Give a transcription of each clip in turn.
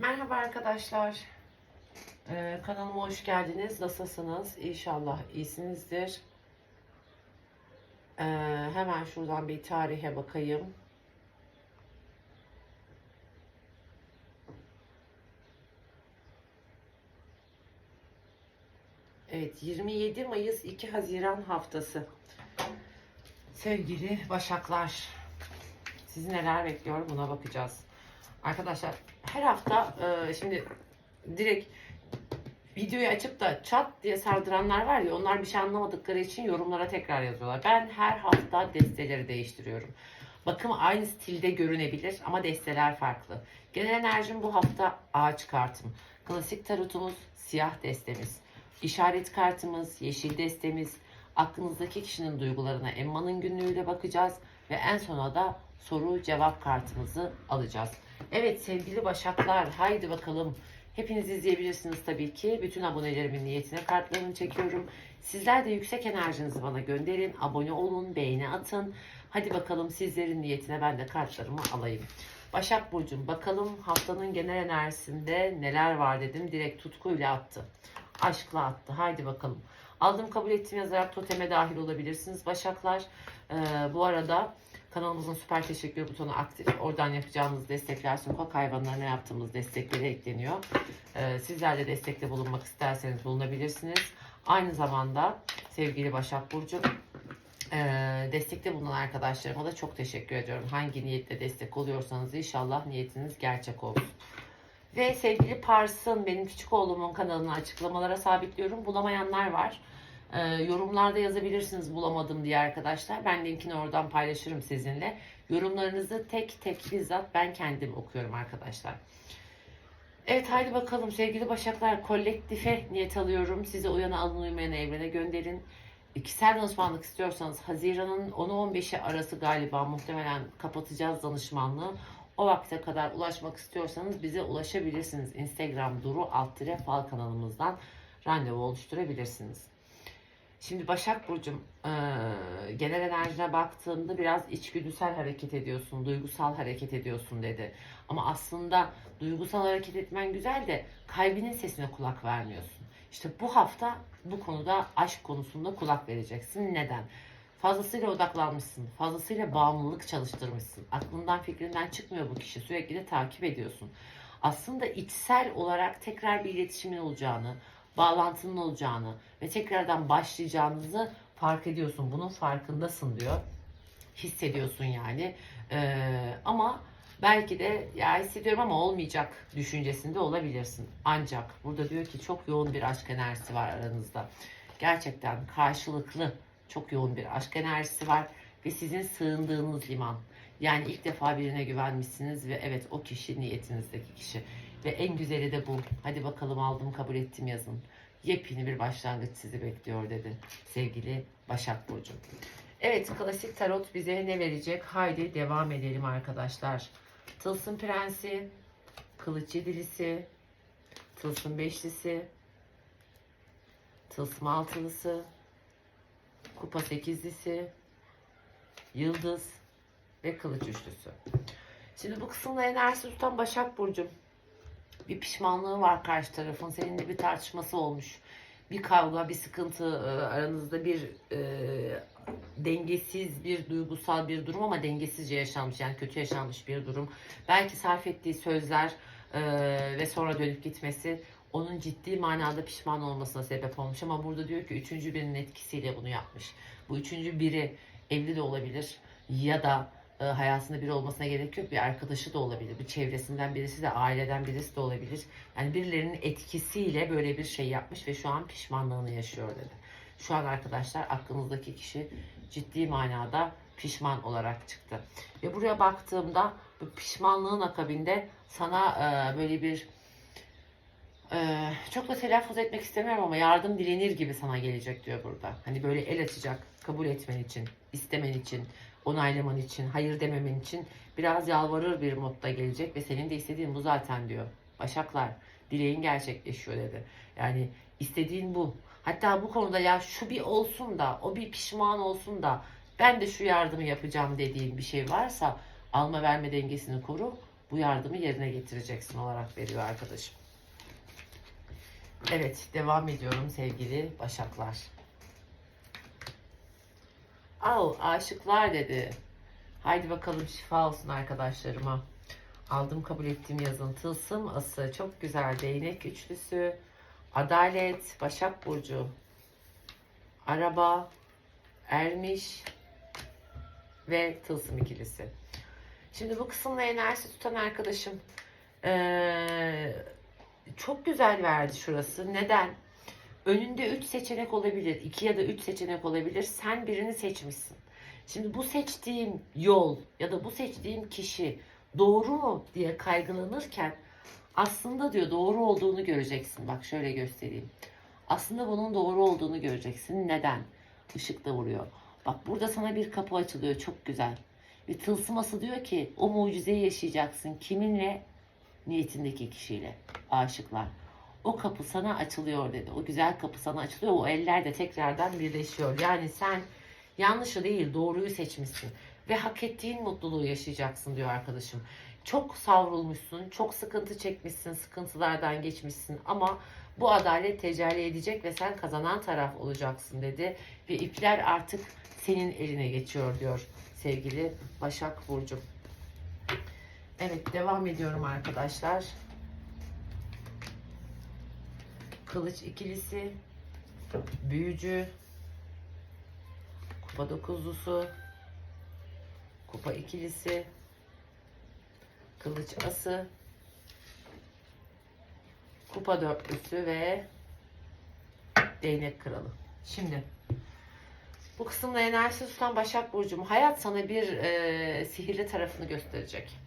Merhaba arkadaşlar. Ee, kanalıma hoş geldiniz. Nasılsınız? İnşallah iyisinizdir. Ee, hemen şuradan bir tarihe bakayım. Evet, 27 Mayıs 2 Haziran haftası. Sevgili Başaklar, sizi neler bekliyor buna bakacağız. Arkadaşlar her hafta e, şimdi direkt videoyu açıp da çat diye sardıranlar var ya onlar bir şey anlamadıkları için yorumlara tekrar yazıyorlar. Ben her hafta desteleri değiştiriyorum. Bakım aynı stilde görünebilir ama desteler farklı. Genel enerjim bu hafta ağaç kartım. Klasik tarotumuz siyah destemiz. İşaret kartımız, yeşil destemiz. Aklınızdaki kişinin duygularına Emma'nın günlüğüyle bakacağız. Ve en sona da soru cevap kartımızı alacağız. Evet sevgili Başaklar haydi bakalım. Hepiniz izleyebilirsiniz tabii ki. Bütün abonelerimin niyetine kartlarını çekiyorum. Sizler de yüksek enerjinizi bana gönderin. Abone olun, beğeni atın. Hadi bakalım sizlerin niyetine ben de kartlarımı alayım. Başak Burcu'm bakalım haftanın genel enerjisinde neler var dedim. Direkt tutkuyla attı. Aşkla attı. Haydi bakalım. Aldım kabul ettim yazarak toteme dahil olabilirsiniz Başaklar. Ee, bu arada kanalımızın süper teşekkür butonu aktif. Oradan yapacağımız destekler sokak hayvanlarına yaptığımız destekleri ekleniyor. Ee, sizler de destekte bulunmak isterseniz bulunabilirsiniz. Aynı zamanda sevgili Başak Burcu e, destekte bulunan arkadaşlarıma da çok teşekkür ediyorum. Hangi niyetle destek oluyorsanız inşallah niyetiniz gerçek olsun. Ve sevgili Pars'ın benim küçük oğlumun kanalını açıklamalara sabitliyorum. Bulamayanlar var. Ee, yorumlarda yazabilirsiniz bulamadım diye arkadaşlar. Ben linkini oradan paylaşırım sizinle. Yorumlarınızı tek tek bizzat ben kendim okuyorum arkadaşlar. Evet haydi bakalım sevgili Başaklar kolektife niyet alıyorum. Size uyana alın uymayana evrene gönderin. Kişisel danışmanlık istiyorsanız Haziran'ın 10'u 15'i arası galiba muhtemelen kapatacağız danışmanlığı. O vakte kadar ulaşmak istiyorsanız bize ulaşabilirsiniz. Instagram Duru Alttire Fal kanalımızdan randevu oluşturabilirsiniz. Şimdi Başak Burcu'm eee, genel enerjine baktığımda biraz içgüdüsel hareket ediyorsun, duygusal hareket ediyorsun dedi. Ama aslında duygusal hareket etmen güzel de kalbinin sesine kulak vermiyorsun. İşte bu hafta bu konuda aşk konusunda kulak vereceksin. Neden? Fazlasıyla odaklanmışsın. Fazlasıyla bağımlılık çalıştırmışsın. Aklından fikrinden çıkmıyor bu kişi. Sürekli de takip ediyorsun. Aslında içsel olarak tekrar bir iletişimin olacağını, bağlantının olacağını ve tekrardan başlayacağınızı fark ediyorsun. Bunun farkındasın diyor. Hissediyorsun yani. Ee, ama belki de ya hissediyorum ama olmayacak düşüncesinde olabilirsin. Ancak burada diyor ki çok yoğun bir aşk enerjisi var aranızda. Gerçekten karşılıklı çok yoğun bir aşk enerjisi var ve sizin sığındığınız liman. Yani ilk defa birine güvenmişsiniz ve evet o kişi niyetinizdeki kişi. Ve en güzeli de bu. Hadi bakalım aldım kabul ettim yazın. Yepyeni bir başlangıç sizi bekliyor dedi sevgili Başak Burcu. Evet klasik tarot bize ne verecek? Haydi devam edelim arkadaşlar. Tılsım Prensi, Kılıç Yedilisi, Tılsım Beşlisi, Tılsım Altılısı, Kupa Sekizlisi, Yıldız ve Kılıç Üçlüsü. Şimdi bu kısımda enerjisi tutan Başak Burcu. Bir pişmanlığı var karşı tarafın. Seninle bir tartışması olmuş. Bir kavga, bir sıkıntı e, aranızda bir e, dengesiz bir duygusal bir durum ama dengesizce yaşanmış yani kötü yaşanmış bir durum. Belki sarf ettiği sözler e, ve sonra dönüp gitmesi onun ciddi manada pişman olmasına sebep olmuş ama burada diyor ki üçüncü birinin etkisiyle bunu yapmış. Bu üçüncü biri evli de olabilir ya da e, hayatında biri olmasına gerek yok bir arkadaşı da olabilir. Bir çevresinden birisi de aileden birisi de olabilir. Yani birilerinin etkisiyle böyle bir şey yapmış ve şu an pişmanlığını yaşıyor dedi. Şu an arkadaşlar aklınızdaki kişi ciddi manada pişman olarak çıktı. Ve buraya baktığımda bu pişmanlığın akabinde sana e, böyle bir e, çok da telaffuz etmek istemiyorum ama yardım dilenir gibi sana gelecek diyor burada. Hani böyle el açacak kabul etmen için, istemen için, onaylaman için, hayır dememen için biraz yalvarır bir modda gelecek ve senin de istediğin bu zaten diyor. Başaklar dileğin gerçekleşiyor dedi. Yani istediğin bu. Hatta bu konuda ya şu bir olsun da o bir pişman olsun da ben de şu yardımı yapacağım dediğin bir şey varsa alma verme dengesini koru. bu yardımı yerine getireceksin olarak veriyor arkadaşım. Evet, devam ediyorum sevgili Başaklar. Al, aşıklar dedi. Haydi bakalım şifa olsun arkadaşlarıma. Aldım kabul ettiğim yazın tılsım ası çok güzel değnek üçlüsü. Adalet, Başak Burcu. Araba, Ermiş ve tılsım ikilisi. Şimdi bu kısımla enerji tutan arkadaşım eee, çok güzel verdi şurası. Neden? Önünde 3 seçenek olabilir. 2 ya da 3 seçenek olabilir. Sen birini seçmişsin. Şimdi bu seçtiğim yol ya da bu seçtiğim kişi doğru mu diye kaygılanırken aslında diyor doğru olduğunu göreceksin. Bak şöyle göstereyim. Aslında bunun doğru olduğunu göreceksin. Neden? Işık da vuruyor. Bak burada sana bir kapı açılıyor. Çok güzel. Bir tılsıması diyor ki o mucizeyi yaşayacaksın. Kiminle? Niyetindeki kişiyle. Aşıklar. O kapı sana açılıyor dedi. O güzel kapı sana açılıyor. O eller de tekrardan birleşiyor. Yani sen yanlışı değil doğruyu seçmişsin. Ve hak ettiğin mutluluğu yaşayacaksın diyor arkadaşım. Çok savrulmuşsun, çok sıkıntı çekmişsin, sıkıntılardan geçmişsin ama bu adalet tecelli edecek ve sen kazanan taraf olacaksın dedi. Ve ipler artık senin eline geçiyor diyor sevgili Başak Burcu. Evet devam ediyorum arkadaşlar. Kılıç ikilisi, büyücü, kupa dokuzlusu, kupa ikilisi, kılıç ası, kupa dörtlüsü ve değnek kralı. Şimdi bu kısımda enerjisi tutan Başak Burcu'm hayat sana bir e, sihirli tarafını gösterecek.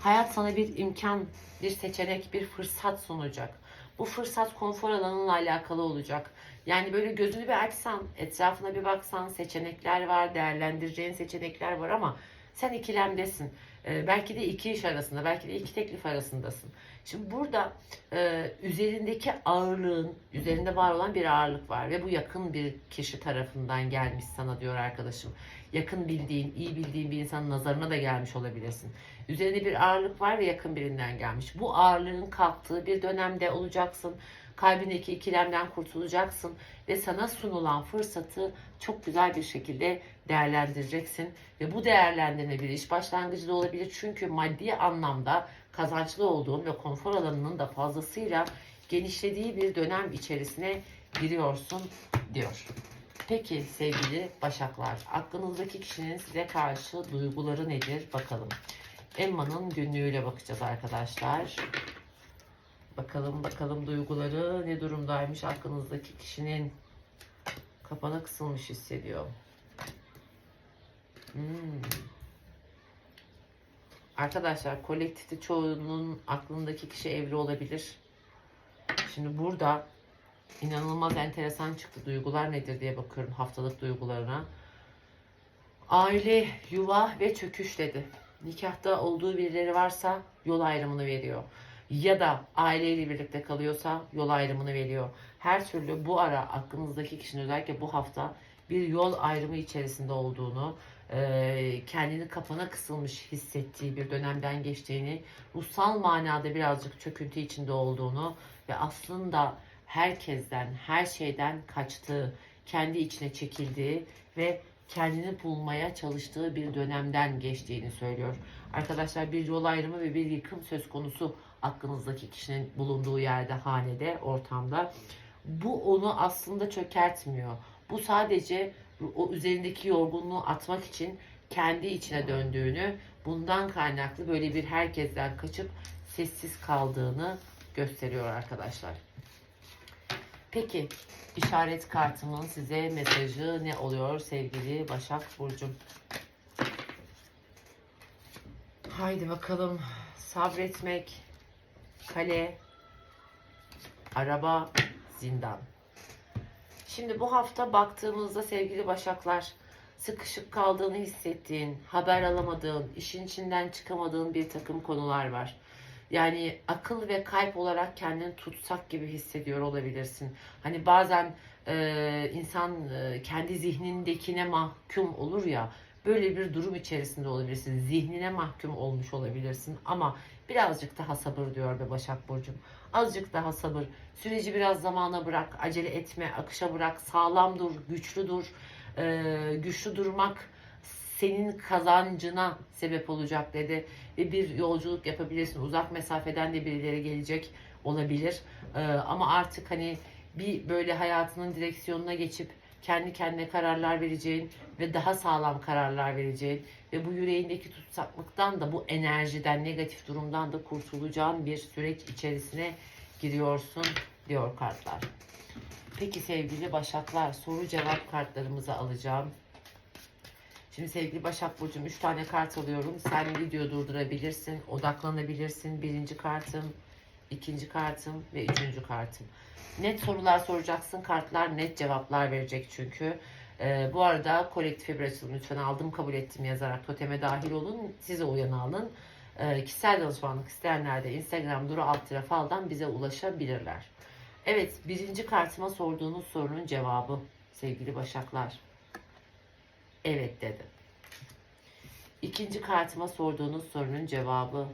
Hayat sana bir imkan, bir seçenek, bir fırsat sunacak. Bu fırsat konfor alanınla alakalı olacak. Yani böyle gözünü bir açsan, etrafına bir baksan seçenekler var, değerlendireceğin seçenekler var ama sen ikilemdesin. Ee, belki de iki iş arasında, belki de iki teklif arasındasın. Şimdi burada e, üzerindeki ağırlığın, üzerinde var olan bir ağırlık var ve bu yakın bir kişi tarafından gelmiş sana diyor arkadaşım. Yakın bildiğin, iyi bildiğin bir insanın nazarına da gelmiş olabilirsin. Üzerinde bir ağırlık var ve yakın birinden gelmiş. Bu ağırlığın kalktığı bir dönemde olacaksın. Kalbindeki ikilemden kurtulacaksın ve sana sunulan fırsatı çok güzel bir şekilde değerlendireceksin. Ve bu değerlendirme bir iş başlangıcı da olabilir. Çünkü maddi anlamda kazançlı olduğun ve konfor alanının da fazlasıyla genişlediği bir dönem içerisine giriyorsun diyor. Peki sevgili Başaklar, aklınızdaki kişinin size karşı duyguları nedir bakalım. Emma'nın günlüğüyle bakacağız arkadaşlar. Bakalım bakalım duyguları ne durumdaymış aklınızdaki kişinin. Kapana kısılmış hissediyor. Hmm. Arkadaşlar kolektifte çoğunun aklındaki kişi evli olabilir. Şimdi burada inanılmaz enteresan çıktı. Duygular nedir diye bakıyorum haftalık duygularına. Aile, yuva ve çöküş dedi. Nikahta olduğu birileri varsa yol ayrımını veriyor. Ya da aileyle birlikte kalıyorsa yol ayrımını veriyor. Her türlü bu ara aklınızdaki kişinin özellikle bu hafta bir yol ayrımı içerisinde olduğunu, e, kendini kapana kısılmış hissettiği bir dönemden geçtiğini, ruhsal manada birazcık çöküntü içinde olduğunu ve aslında herkesten, her şeyden kaçtığı, kendi içine çekildiği ve kendini bulmaya çalıştığı bir dönemden geçtiğini söylüyor. Arkadaşlar bir yol ayrımı ve bir yıkım söz konusu aklınızdaki kişinin bulunduğu yerde, hanede, ortamda. Bu onu aslında çökertmiyor. Bu sadece o üzerindeki yorgunluğu atmak için kendi içine döndüğünü, bundan kaynaklı böyle bir herkesten kaçıp sessiz kaldığını gösteriyor arkadaşlar. Peki işaret kartımın size mesajı ne oluyor sevgili Başak Burcu'm? Haydi bakalım sabretmek, kale, araba, zindan. Şimdi bu hafta baktığımızda sevgili Başaklar sıkışıp kaldığını hissettiğin, haber alamadığın, işin içinden çıkamadığın bir takım konular var. Yani akıl ve kalp olarak kendini tutsak gibi hissediyor olabilirsin. Hani bazen e, insan e, kendi zihnindekine mahkum olur ya. Böyle bir durum içerisinde olabilirsin. Zihnine mahkum olmuş olabilirsin ama Birazcık daha sabır diyor be Başak Burcu'm. Azıcık daha sabır. Süreci biraz zamana bırak. Acele etme. Akışa bırak. Sağlam dur. Güçlü dur. Ee, güçlü durmak senin kazancına sebep olacak dedi. Ve bir yolculuk yapabilirsin. Uzak mesafeden de birileri gelecek olabilir. Ee, ama artık hani bir böyle hayatının direksiyonuna geçip kendi kendine kararlar vereceğin ve daha sağlam kararlar vereceğin ve bu yüreğindeki tutsaklıktan da bu enerjiden, negatif durumdan da kurtulacağın bir süreç içerisine giriyorsun diyor kartlar. Peki sevgili Başaklar soru cevap kartlarımızı alacağım. Şimdi sevgili Başak Burcu'm 3 tane kart alıyorum. Sen video durdurabilirsin, odaklanabilirsin. Birinci kartım, ikinci kartım ve üçüncü kartım. Net sorular soracaksın. Kartlar net cevaplar verecek çünkü. Ee, bu arada kolektife bir lütfen aldım kabul ettim yazarak toteme dahil olun. Size uyan alın. Ee, kişisel danışmanlık isteyenler de Instagram duru alt tire faldan bize ulaşabilirler. Evet birinci kartıma sorduğunuz sorunun cevabı sevgili Başaklar. Evet dedi. İkinci kartıma sorduğunuz sorunun cevabı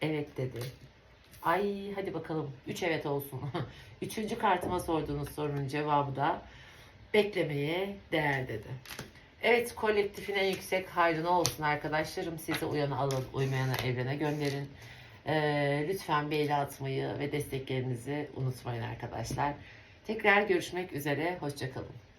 evet dedi. Ay hadi bakalım. Üç evet olsun. Üçüncü kartıma sorduğunuz sorunun cevabı da beklemeye değer dedi. Evet kolektifin en yüksek hayrına olsun arkadaşlarım. Sizi uyanı alın, uymayanı evrene gönderin. Ee, lütfen beğeni atmayı ve desteklerinizi unutmayın arkadaşlar. Tekrar görüşmek üzere. Hoşçakalın.